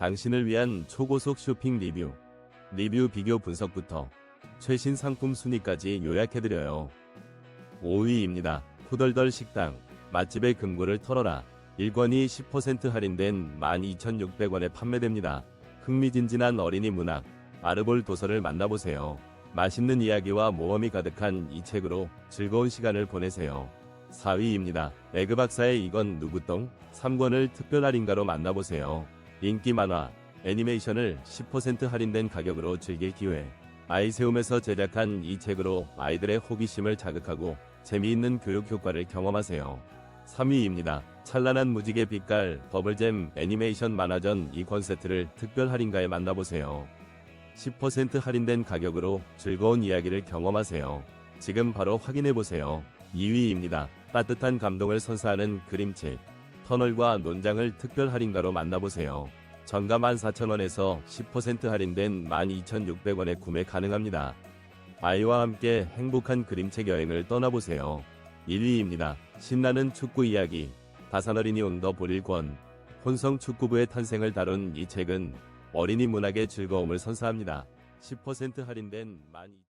당신을 위한 초고속 쇼핑 리뷰, 리뷰 비교 분석부터 최신 상품 순위까지 요약해드려요. 5위입니다. 후덜덜 식당, 맛집의 금고를 털어라. 1권이 10% 할인된 12,600원에 판매됩니다. 흥미진진한 어린이 문학, 아르볼 도서를 만나보세요. 맛있는 이야기와 모험이 가득한 이 책으로 즐거운 시간을 보내세요. 4위입니다. 에그 박사의 이건 누구 똥? 3권을 특별 할인가로 만나보세요. 인기 만화, 애니메이션을 10% 할인된 가격으로 즐길 기회. 아이세움에서 제작한 이 책으로 아이들의 호기심을 자극하고 재미있는 교육 효과를 경험하세요. 3위입니다. 찬란한 무지개 빛깔 버블잼 애니메이션 만화전 2권 세트를 특별 할인가에 만나보세요. 10% 할인된 가격으로 즐거운 이야기를 경험하세요. 지금 바로 확인해보세요. 2위입니다. 따뜻한 감동을 선사하는 그림책. 터널과 논장을 특별 할인가로 만나보세요. 정가 14,000원에서 10% 할인된 12,600원에 구매 가능합니다. 아이와 함께 행복한 그림책 여행을 떠나보세요. 1위입니다. 신나는 축구 이야기. 다산 어린이 온더 보릴권. 혼성 축구부의 탄생을 다룬 이 책은 어린이 문학의 즐거움을 선사합니다. 10% 할인된 12,000원.